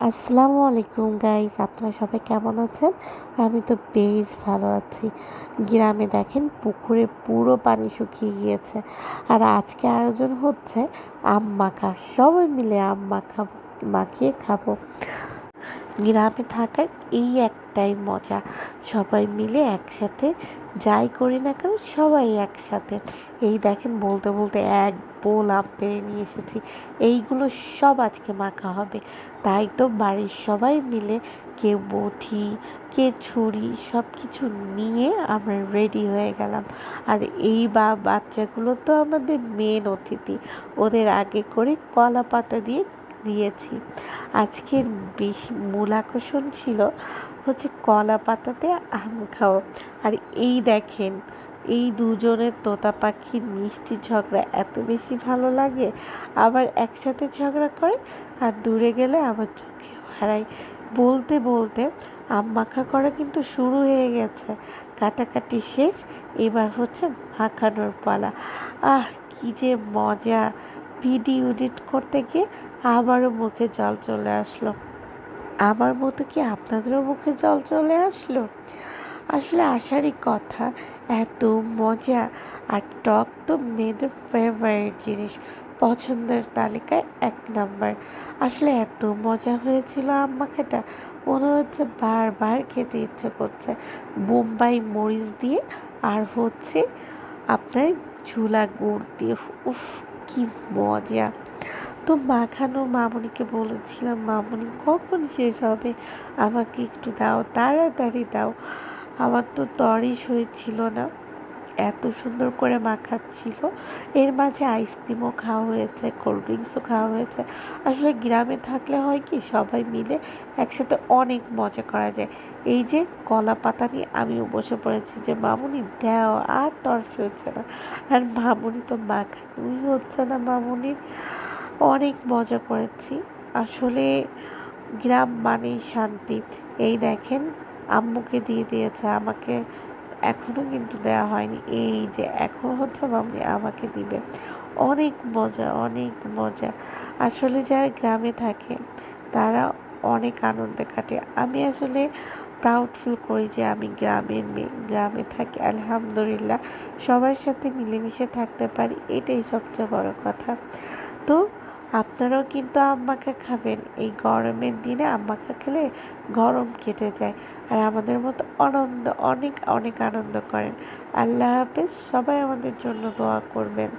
আসসালামু আলাইকুম গাইজ আপনারা সবাই কেমন আছেন? আমি তো বেশ ভালো আছি। গ্রামে দেখেন পুকুরে পুরো পানি শুকিয়ে গিয়েছে। আর আজকে আয়োজন হচ্ছে আম মাখা। সবাই মিলে আম মাখা মাখিয়ে খাব। গ্রামে থাকার এই একটাই মজা। সবাই মিলে একসাথে যাই করি না কেন সবাই একসাথে। এই দেখেন বলতে বলতে এক বোল আম পেরে নিয়ে এসেছি। এইগুলো সব আজকে মাখা হবে। তাই তো বাড়ির সবাই মিলে কে বটি কে ছুরি সব কিছু নিয়ে আমরা রেডি হয়ে গেলাম। আর এই বা বাচ্চাগুলো তো আমাদের মেন অতিথি। ওদের আগে করে কলা পাতা দিয়ে দিয়েছি। আজকের বেশি মূল আকর্ষণ ছিল হচ্ছে কলা পাতাতে আম খাওয়া। আর এই দেখেন, এই দুজনের তোতা পাখির মিষ্টি ঝগড়া এত বেশি ভালো লাগে, আবার একসাথে ঝগড়া করে আর দূরে গেলে আবার চোখে হারাই বলতে বলতে আম মাখা করা কিন্তু শুরু হয়ে গেছে। কাটাকাটি শেষ, এবার হচ্ছে মাখানোর পালা। আহ, কি যে মজা! ভিডিও এডিট করতে গিয়ে আবারও মুখে জল চলে আসলো। আমার মতো কি আপনাদেরও মুখে জল চলে আসলো? আসলে আসারই কথা, এত মজা আর টক তো মেয়েদের ফেভারিট জিনিস, পছন্দের তালিকায় এক নাম্বার। আসলে এত মজা হয়েছিল আম্মাখাটা মনে হচ্ছে বারবার খেতে ইচ্ছে করছে। বোম্বাই মরিচ দিয়ে, আর হচ্ছে আপনার ঝুলা গুড় দিয়ে, উফ কি মজা। তো মাখানো মামনিকে বলেছিলাম, মামনি, কখন শেষ হবে? আমাকে একটু দাও, তাড়াতাড়ি দাও। আমার তো তরিস হয়েছিল না। এত সুন্দর করে মাখাচ্ছিল। এর মাঝে আইসক্রিমও খাওয়া হয়েছে, কোল্ড ড্রিঙ্কসও খাওয়া হয়েছে। আসলে গ্রামে থাকলে হয় কি, সবাই মিলে একসাথে অনেক মজা করা যায়। এই যে কলা পাতা নিয়ে আমিও বসে পড়েছি যে, মামুনি, দেও, আর তর্স হচ্ছে না। আর মামুনি তো মাখানোই হচ্ছে না মামুনির অনেক মজা করেছি। আসলে গ্রাম মানেই শান্তি। এই দেখেন, আম্মুকে দিয়ে দিয়েছে, আমাকে এখনও কিন্তু দেওয়া হয়নি। এই যে এখন হচ্ছে মাম্মি আমাকে দিবে। অনেক মজা অনেক মজা। আসলে যারা গ্রামে থাকে, তারা অনেক আনন্দে কাটে। আমি আসলে প্রাউড ফিল করি যে আমি গ্রামের মেয়ে, গ্রামে থাকি, আলহামদুলিল্লাহ। সবার সাথে মিলেমিশে থাকতে পারি, এটাই সবচেয়ে বড় কথা। তো আপনারাও কিন্তু আম্মাকে খাবেন। এই গরমের দিনে আম্মাকে খেলে গরম কেটে যায় আর আমাদের মতো আনন্দ অনেক অনেক আনন্দ করেন। আল্লাহ হাফেজ, সবাই আমাদের জন্য দোয়া করবেন।